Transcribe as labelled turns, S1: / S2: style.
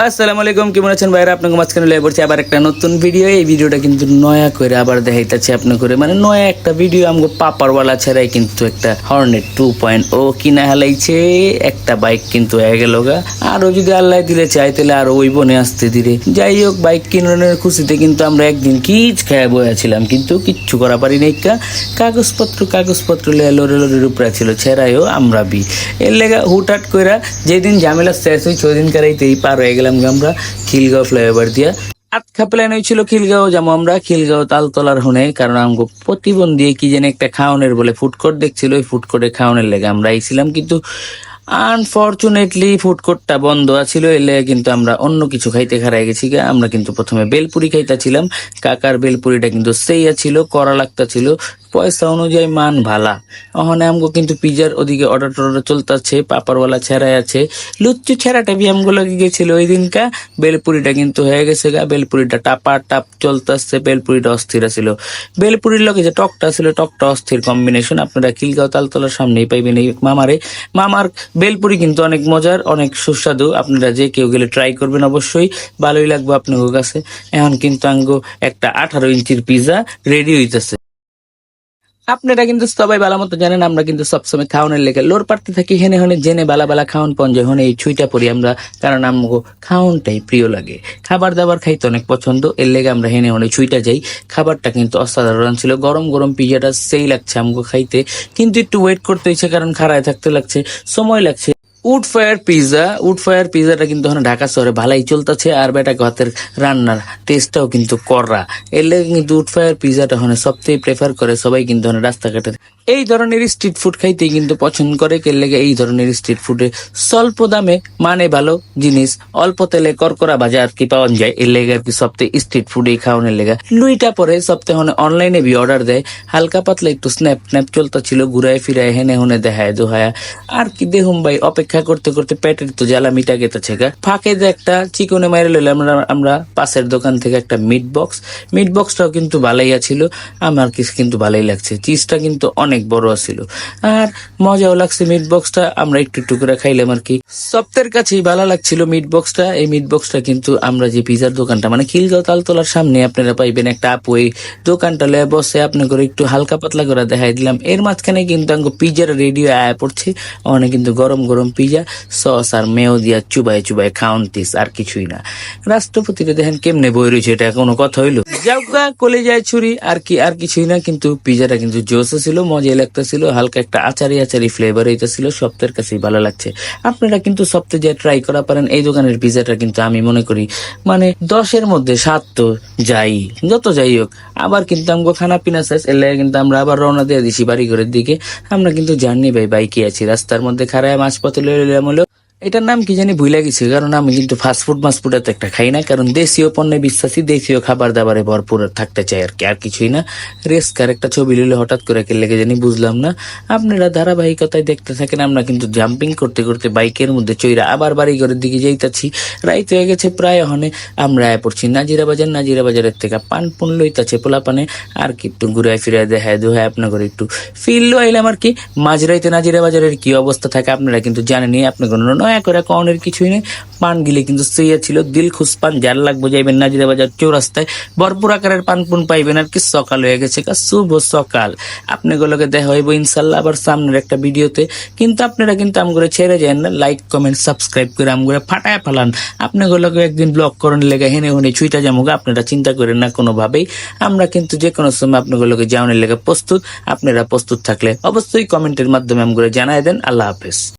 S1: আসসালামু আলাইকুম, কেমন আছেন ভাইরা? আপনাকে মাঝখানে লেগে পড়ছে আবার একটা নতুন ভিডিও এই ভিডিওটা কিন্তু নয়া করে আবার দেখাইতেছে আপনি করে মানে নয়া একটা ভিডিও আমগো পাপারওয়ালা ছাড়াই কিন্তু একটা হর্নেট টু পয়েন্ট ও কিনা হালাইছে, একটা বাইক কিন্তু হয়ে গেল গা। আরও যদি আল্লাহ দিলে চাই, তাহলে আরও ওই বনে আসতে দিলে যাই হোক বাইক কিনানোর খুশিতে কিন্তু আমরা একদিন কিচ খেয়ে বয়েছিলাম কিন্তু কিচ্ছু করা পারি নাই কাগজপত্র কাগজপত্র লেয়া লড়ে লড়ের উপরে ছিল ছেড়াইও আমরা বি। এর লেগা হুটহাট কইরা যেদিন ঝামেলা শেষ হই ছদিন কারাইতেই পার হয়ে গেলাম আমরা খিলগাঁও ফ্লাইওভার দিয়া। আটখা প্ল্যান হয়েছিল খিলগাঁও যেমন আমরা, খিলগাঁও তালতলার হনে, কারণ আমগো প্রতিবন্ধী কি যেন একটা খাওয়ানোর বলে ফুড দেখছিল, ওই ফুড খাওয়ানোর লেগে আমরা আইছিলাম। কিন্তু আনফরচুনেটলি ফুড কোর্টটা বন্ধ আছিল এলে কিন্তু আমরা অন্য কিছু খাইতে খারাই গেছি। আমরা কিন্তু প্রথমে বেলপুরি খাইতেছিলাম। কাকার বেলপুরিটা কিন্তু সেইয়া ছিল করা লাগতা ছিল। পয়সা অনুযায়ী মান ভালা। ওখানে আমগো কিন্তু পিজার ওদিকে অর্ডার টর্ডার চলতেছে, পাপারওয়ালা ছেড়াই আছে। লুচ্চু ছেড়াটা বি আমগো লাগে গেছিল ওই দিনকা বেলপুরিটা কিন্তু হয়ে গেছে গা। বেলপুরিটা টাপা টাপ চলতেছে, বেলপুরিটা অস্থির ছিল বেলপুরির লগে যে টকটা ছিল টকটা অস্থির কম্বিনেশন আপনারা খিলগাঁও তালতলার সামনেই পাইবেন এই মামারে। মামার বেলপুরি কিন্তু অনেক মজার, অনেক সুস্বাদু। আপনারা যে কেউ গেলে ট্রাই করবেন অবশ্যই। ভালোই লাগবে আপনাদের কাছে। এখন কিন্তু আঙ্গো একটা আঠারো ইঞ্চির পিজা রেডি হইতেছে। আপনারা কিন্তু সবাই ভালো মতো জানেন, আমরা কিন্তু সবসময় খাওয়ানোর লেগে লোর পাড়তে থাকি, হেনে হনে জেনে বালা বালা খাওয়ান পঞ্জে হনে, এই ছুইটা পড়ি আমরা, কারণ আমগো খাওয়ানটাই প্রিয় লাগে। খাবার দাবার খাইতে অনেক পছন্দ, এর লেগে আমরা হেনে হনে ছুইটা যাই। খাবারটা কিন্তু অসাধারণ ছিল, গরম গরম পিজাটা সেই লাগছে আমগো খাইতে, কিন্তু একটু ওয়েট করতে হয়েছে, কারণ খাড়ায় থাকতে লাগছে, সময় লাগছে। Wood fire pizza, wood fire পিজাটা কিন্তু এখন ঢাকা শহরে ভালোই চলতেছে আর বেটা হাতের রান্নার টেস্টটাও কিন্তু করা এর লাগে কিন্তু উড ফায়ার পিজাটা এখন সবথেকে প্রেফার করে সবাই কিন্তু রাস্তাঘাটের রাস্তাঘাটে এই ধরনের স্ট্রিট ফুড খাইতেই কিন্তু পছন্দ করে। কে লেগে এই ধরনের স্ট্রিট ফুডে স্বল্প দামে মানে ভালো জিনিস, অল্প তেলে করকরা ভাজা আর কি পাওয়া যায়? এর লেগে আর কি সপ্তাহে স্ট্রিট ফুডে খাওয়ানোর লেগে। লুইটা পরে সপ্তাহে হনে অনলাইনে বি অর্ডার দেয়। হালকা পাতলা একটু স্ন্যাপ স্ন্যাপ চলতে ছিল, ঘুরায় ফিরায় হেনে হনে দেখায় দোহায়া। আর কি দেহুম ভাই, অপেক্ষা করতে করতে পেটের তো জ্বালা মিটা গেতেছে গা। ফাঁকে একটা চিকনে মাইরে লইলাম আমরা আমরা পাশের দোকান থেকে একটা মিট বক্স মিট বক্সটাও কিন্তু ভালাইয়া ছিল। আমার কিছু কিন্তু ভালোই লাগছে। চিজটা কিন্তু অনেক বড় ছিল আর মজাও লাগছে মিট বক্সটা আমরা একটু একটু করে খাইলাম আর কি। সপ্তাহের কাছেই ভালো লাগছিল মিট বক্সটা এই মিট বক্সটা কিন্তু আমরা যে পিজার দোকানটা মানে খিলগাঁও তালতলার সামনে আপনারা পাইবেন একটা আপু, এই দোকানটা লয়ে বসে আপনি করে একটু হালকা পাতলা করে দেখাই দিলাম। এর মাঝখানে কিন্তু আমাকে পিজার রেডিও আয়া পড়ছে। অনেক কিন্তু গরম গরম পিজা সস আর মেও দিয়া চুবাই চুবাই খাওনতিস আর কিছুই না। রাষ্ট্রপতিটা দেখেন কেমনে বই রয়েছে, এটা কোনো কথা হইল? যাওগা কলে যায় ছুরি, আর কি, আর কিছুই না, কিন্তু পিজাটা কিন্তু জোসও ছিল, মজা লাগতেছিল, হালকা একটা আচারি আচারি ফ্লেভার ছিল সপ্তাহের কাছেই ভালো লাগছে। আপনারা কিন্তু সপ্তাহে যে ট্রাই করা পারেন, এই দোকানের পিজাটা কিন্তু আমি মনে করি মানে দশের মধ্যে সাত তো যাই, যত যাই হোক। আবার কিন্তু আমগো খানা পিনা শেষ এর লাগে কিন্তু আমরা আবার রওনা দিয়ে দিছি বাড়ি ঘরের দিকে। আমরা কিন্তু জার্নি ভাই বাইকে আছি, রাস্তার মধ্যে খারায় মাছ পথে লইলাম হলো। এটার নাম কি জানি ভুলে গেছি, কারণ আমি কিন্তু ফাস্টফুড মাসফুড এত একটা খাই না, কারণ দেশীয় পণ্যে বিশ্বাসী, দেশীয় খাবার দাবারে ভরপুর থাকতে চাই আর কি, আর কিছুই না। রেস্কার একটা ছবি নিলে হঠাৎ করে কে লেগে জানি বুঝলাম না। আপনারা ধারাবাহিকতায় দেখতে থাকেন, আমরা কিন্তু জাম্পিং করতে করতে বাইকের মধ্যে চৈরা আবার বাড়ি ঘরের দিকে যাইতাছি। রাইত হয়ে গেছে প্রায় হনে আমরা আয় পড়ছি নাজিরা বাজার নাজিরা বাজারের থেকে পান পুন লইতাছে পোলা পানে আর কি একটু ঘুরায় ফিরায় দেখায় দোহায় আপনাদের একটু ফিল আইলাম আর কি। মাঝরাইতে নাজিরা বাজারের কি অবস্থা থাকে আপনারা কিন্তু জানেনই আপনি কোনো নয়া করে কনের কিছুই নেই। পান গিলে কিন্তু সেইয়া ছিল দিল খুশ পান যার লাগবো যাইবেন নাজিরা বাজার চৌরাস্তায়। ভরপুর আকারের পান পুন পাইবেন আর কি, সকাল হয়ে গেছে কা শুভ সকাল। আপনি গুলোকে দেখা হইব ইনশাল্লাহ আবার সামনের একটা ভিডিওতে। কিন্তু আপনারা কিন্তু আমগুলো ছেড়ে যান না লাইক কমেন্ট সাবস্ক্রাইব করে আমগুলো ফাটায় ফালান। আপনি গুলোকে একদিন ব্লক করেন লেগে হেনে হেনে ছুইটা যাব আপনারা চিন্তা করেন না কোনোভাবেই। আমরা কিন্তু যে কোনো সময় আপনাগুলোকে যাওয়ানোর লেগে প্রস্তুত, আপনারা প্রস্তুত থাকলে অবশ্যই কমেন্টের মাধ্যমে আমগুলো জানাই দেন। আল্লাহ হাফেজ।